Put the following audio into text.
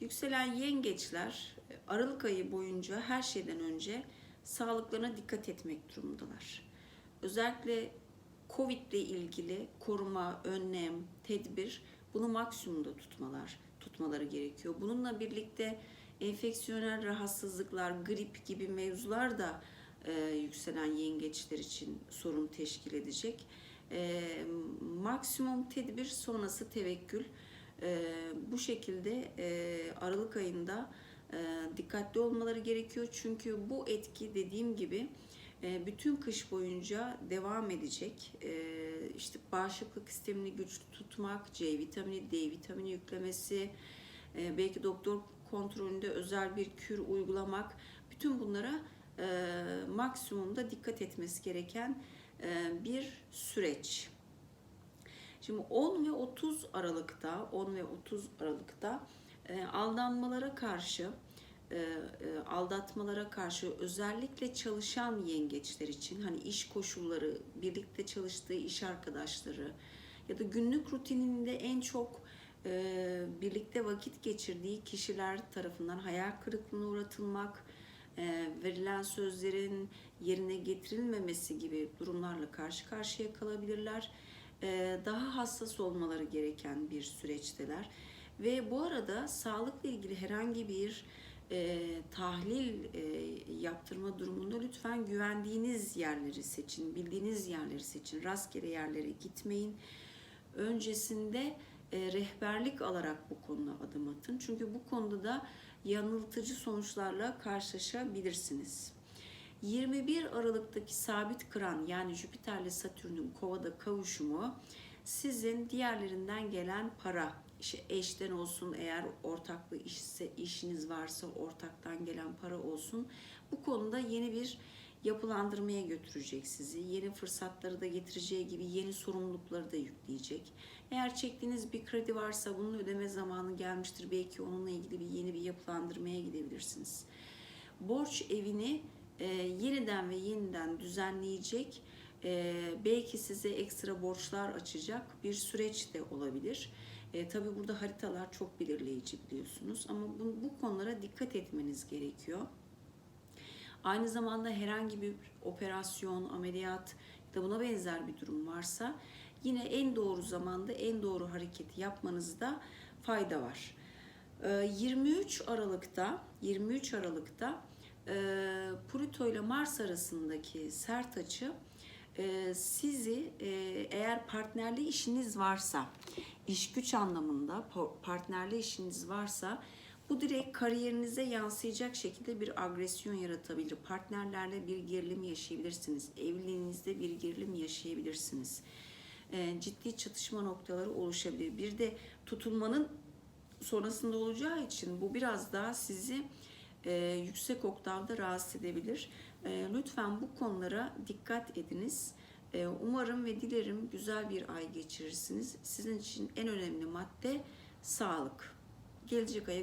Yükselen yengeçler e, Aralık ayı boyunca her şeyden önce sağlıklarına dikkat etmek durumundalar. Özellikle Covid ile ilgili koruma, önlem, tedbir bunu maksimumda tutmalar, tutmaları gerekiyor. Bununla birlikte enfeksiyonel rahatsızlıklar, grip gibi mevzular da e, yükselen yengeçler için sorun teşkil edecek. E, maksimum tedbir sonrası tevekkül. E, bu şekilde e, Aralık ayında e, dikkatli olmaları gerekiyor. Çünkü bu etki dediğim gibi e, bütün kış boyunca devam edecek. E, işte bağışıklık sistemini güçlü tutmak, C vitamini, D vitamini yüklemesi, e, belki doktor kontrolünde özel bir kür uygulamak, bütün bunlara e, maksimumda dikkat etmesi gereken e, bir süreç. Şimdi 10 ve 30 Aralık'ta, 10 ve 30 Aralık'ta e, aldanmalara karşı, e, e, aldatmalara karşı özellikle çalışan yengeçler için hani iş koşulları, birlikte çalıştığı iş arkadaşları ya da günlük rutininde en çok e, birlikte vakit geçirdiği kişiler tarafından hayal kırıklığına uğratılmak, e, verilen sözlerin yerine getirilmemesi gibi durumlarla karşı karşıya kalabilirler. E, daha hassas olmaları gereken bir süreçteler. Ve bu arada sağlıkla ilgili herhangi bir e, tahlil e, yaptırma durumunda lütfen güvendiğiniz yerleri seçin, bildiğiniz yerleri seçin. Rastgele yerlere gitmeyin. Öncesinde e, rehberlik alarak bu konuda adım atın. Çünkü bu konuda da yanıltıcı sonuçlarla karşılaşabilirsiniz. 21 Aralık'taki sabit kıran yani Jüpiter ile Satürn'ün kovada kavuşumu sizin diğerlerinden gelen para, işte eşten olsun eğer ortaklı işse işiniz varsa ortaktan gelen para olsun. Bu konuda yeni bir yapılandırmaya götürecek sizi. Yeni fırsatları da getireceği gibi yeni sorumlulukları da yükleyecek. Eğer çektiğiniz bir kredi varsa bunun ödeme zamanı gelmiştir. Belki onunla ilgili bir yeni bir yapılandırmaya gidebilirsiniz. Borç evini e, yeniden ve yeniden düzenleyecek, e, belki size ekstra borçlar açacak bir süreç de olabilir. E, tabii burada haritalar çok belirleyici biliyorsunuz ama bu, bu konulara dikkat etmeniz gerekiyor. Aynı zamanda herhangi bir operasyon, ameliyat ya da buna benzer bir durum varsa yine en doğru zamanda en doğru hareketi yapmanızda fayda var. E, 23 Aralık'ta 23 Aralık'ta e, Plüto ile Mars arasındaki sert açı e, sizi e, eğer partnerli işiniz varsa, iş güç anlamında partnerli işiniz varsa bu direkt kariyerinize yansıyacak şekilde bir agresyon yaratabilir. Partnerlerle bir gerilim yaşayabilirsiniz. Evliliğinizde bir gerilim yaşayabilirsiniz. E, ciddi çatışma noktaları oluşabilir. Bir de tutulmanın sonrasında olacağı için bu biraz daha sizi e, yüksek oktavda rahatsız edebilir. E, lütfen bu konulara dikkat ediniz. E, umarım ve dilerim güzel bir ay geçirirsiniz. Sizin için en önemli madde sağlık. Gelecek aya